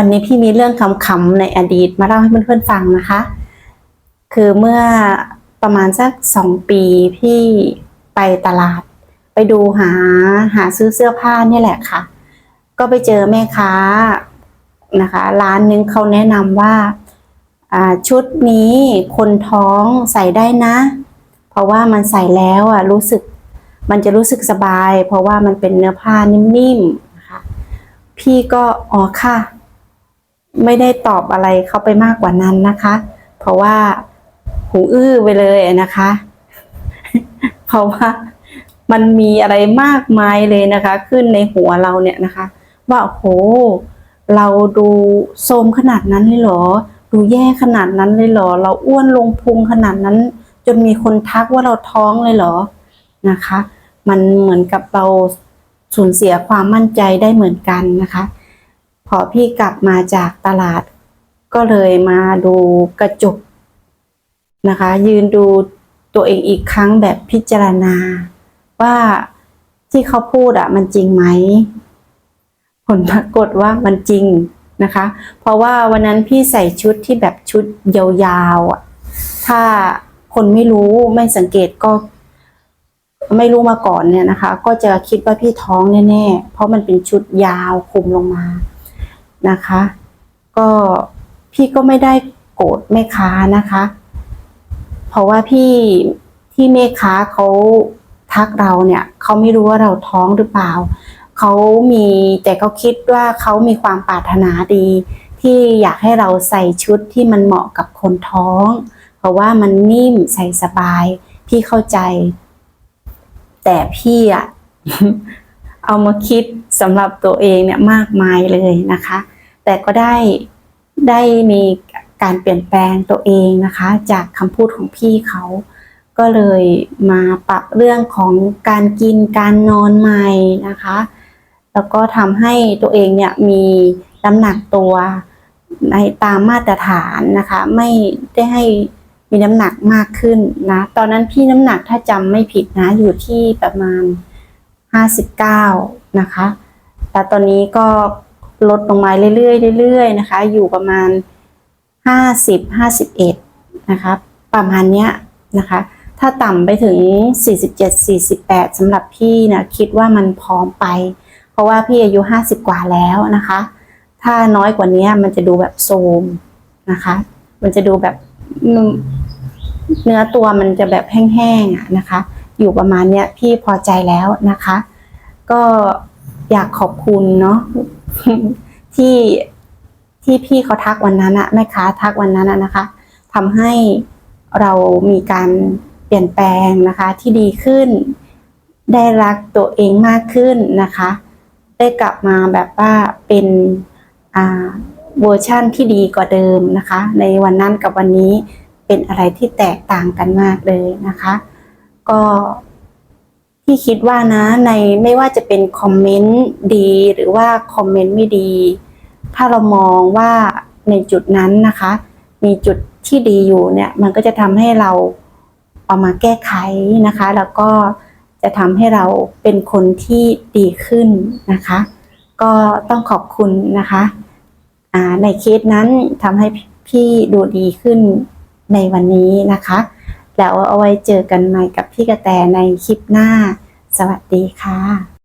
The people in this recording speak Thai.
วันนี้พี่มีเรื่องคำๆในอดีตมาเล่าให้เพื่อนๆฟังนะคะ คือเมื่อประมาณสักสองปีพี่ไปตลาด ไปดูหาหาซื้อเสื้อผ้านี่แหละค่ะ ก็ไปเจอแม่ค้านะคะ ร้านนึงเขาแนะนำว่าชุดนี้คนท้องใส่ได้นะ เพราะว่ามันใส่แล้วอะรู้สึกมันจะรู้สึกสบาย เพราะว่ามันเป็นเนื้อผ้านิ่มๆนะคะพี่ก็อ๋อค่ะ ไม่ได้ตอบอะไรเขาไปมากกว่านั้นนะคะ เพราะว่าหูอื้อไปเลยนะคะ เพราะว่ามันมีอะไรมากมายเลยนะคะ ขึ้นในหัวเราเนี่ยนะคะ ว่าโหเราดูโทรมขนาดนั้นเลยเหรอ ดูแย่ขนาดนั้นเลยเหรอ เราอ้วนลงพุงขนาดนั้น จนมีคนทักว่าเราท้องเลยเหรอนะคะ มันเหมือนกับเราสูญเสียความมั่นใจได้เหมือนกันนะคะ พอพี่กลับมาจากตลาด ก็เลยมาดูกระจกนะคะ ยืนดูตัวเองอีกครั้งแบบพิจารณา ว่าที่เขาพูดอะมันจริงไหม ผลปรากฏว่ามันจริงนะคะ เพราะว่าวันนั้นพี่ใส่ชุดที่แบบชุดยาวๆอะถ้าคนไม่รู้ไม่สังเกตก็ไม่รู้มาก่อนเนี่ยนะคะ ก็จะคิดว่าพี่ท้องแน่ๆ เพราะมันเป็นชุดยาวคลุมลงมา นะคะ ก็พี่ก็ไม่ได้โกรธแม่ค้านะคะ เพราะว่าพี่ที่แม่ค้าเขาทักเราเนี่ยเขาไม่รู้ว่าเราท้องหรือเปล่าเขามีแต่เขาคิดว่าเขามีความปรารถนาดี ที่อยากให้เราใส่ชุดที่มันเหมาะกับคนท้อง เพราะว่ามันนิ่มใส่สบาย พี่เข้าใจ แต่พี่อะ เอามาคิดสำหรับตัวเองเนี่ยมากมายเลยนะคะ แต่ก็ได้ได้มีการเปลี่ยนแปลงตัวเองนะคะ จากคำพูดของพี่เขา ก็เลยมาปรับเรื่องของการกินการนอนใหม่นะคะ แล้วก็ทำให้ตัวเองเนี่ยมีน้ำหนักตัวในตามมาตรฐานนะคะ ไม่ได้ให้มีน้ำหนักมากขึ้นนะ ตอนนั้นพี่น้ำหนักถ้าจำไม่ผิดนะอยู่ที่ประมาณ 59 นะคะ แต่ตอนนี้ก็ลดลงมาเรื่อยๆเรื่อยๆนะคะ อยู่ประมาณ 50 51 นะคะ ประมาณเนี้ยนะคะ ถ้าต่ำไปถึง 47 48สำหรับพี่นะคิดว่ามันพร้อมไป เพราะว่าพี่อายุ 50 กว่าแล้วนะคะ ถ้าน้อยกว่านี้มันจะดูแบบโทรมนะคะ มันจะดูแบบเนื้อตัวมันจะแบบแห้งๆนะคะ อยู่ประมาณเนี้ยพี่พอใจแล้วนะคะ ก็อยากขอบคุณเนาะที่ที่พี่เขาทักวันนั้นอะแม่ค้าทักวันนั้นอะนะคะทำให้เรามีการเปลี่ยนแปลงนะคะ ที่ดีขึ้น ได้รักตัวเองมากขึ้นนะคะ ได้กลับมาแบบว่าเป็นอ่าเวอร์ชั่นที่ดีกว่าเดิมนะคะ ในวันนั้นกับวันนี้เป็นอะไรที่แตกต่างกันมากเลยนะคะ ก็ที่คิดว่านะในไม่ว่าจะเป็นคอมเมนต์ดีหรือว่าคอมเมนต์ไม่ดี ถ้าเรามองว่าในจุดนั้นนะคะ มีจุดที่ดีอยู่เนี่ยมันก็จะทำให้เราเอามาแก้ไขนะคะ แล้วก็จะทำให้เราเป็นคนที่ดีขึ้นนะคะ ก็ต้องขอบคุณนะคะในเคสนั้นทำให้พี่ดูดีขึ้นในวันนี้นะคะ แล้วเอาไว้เจอกันใหม่กับพี่กระแตในคลิปหน้า สวัสดีค่ะ